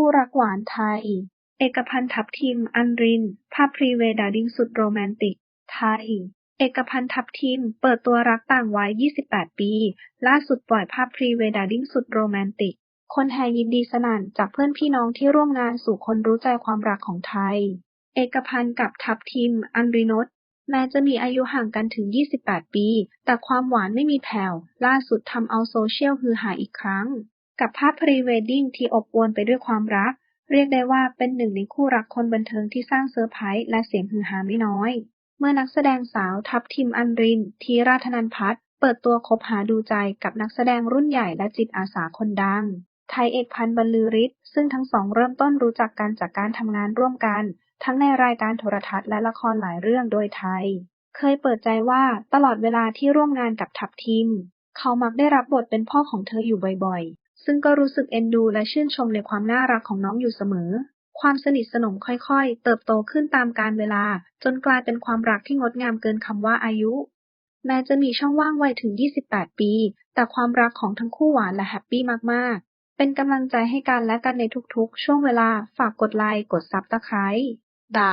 คู่รักหวานไทย เอกพันธ์ทับทิม อันริน ภาพพรีเวดดิ้งสุดโรแมนติก ไทย เอกพันธ์ทับทิม เปิดตัวรักต่างวัย 28 ปี ล่าสุดปล่อยภาพพรีเวดดิ้งสุดโรแมนติก คนแห่ยินดีสนั่นจากเพื่อนพี่น้องที่ร่วมงานสู่คนรู้ใจความรักของไทย เอกพันธ์กับทับทิม อันรินทแม้จะมีอายุห่างกันถึง 28 ปี แต่ความหวานไม่มีแผ่ว ล่าสุดทำเอาโซเชียลฮือฮาอีกครั้ง กับภาพพรีเวดดิ้งที่อบอวลไปด้วยความรัก เรียกได้ว่าเป็นหนึ่งในคู่รักคนบันเทิงที่สร้างเซอร์ไพรส์และเสียงฮือฮาไม่น้อย เมื่อนักแสดงสาวทับทิมอันริน ทีราธนันพัฒน์เปิดตัวคบหาดูใจกับนักแสดงรุ่นใหญ่และจิตอาสาคนดัง ไทยเอกพันธ์บรรลือฤทธิ์ซึ่งทั้งสองเริ่มต้นรู้จักกันจากการทำงานร่วมกัน ทั้งในรายการโทรทัศน์และละครหลายเรื่องโดยไทย เคยเปิดใจว่าตลอดเวลาที่ร่วมงานกับทับทิม เขามักได้รับบทเป็นพ่อของเธออยู่บ่อย ซึ่งก็รู้สึกเอ็นดูและชื่นชมในความน่ารักของน้องอยู่เสมอ ความสนิทสนมค่อยๆ เติบโตขึ้นตามกาลเวลา จนกลายเป็นความรักที่งดงามเกินคำว่าอายุ แม้จะมีช่องว่างวัยถึง 28 ปี แต่ความรักของทั้งคู่หวานและแฮปปี้มากๆ เป็นกำลังใจให้กันและกันในทุกๆ ช่วงเวลา ฝากกดไลค์ กดซับสไครต์ The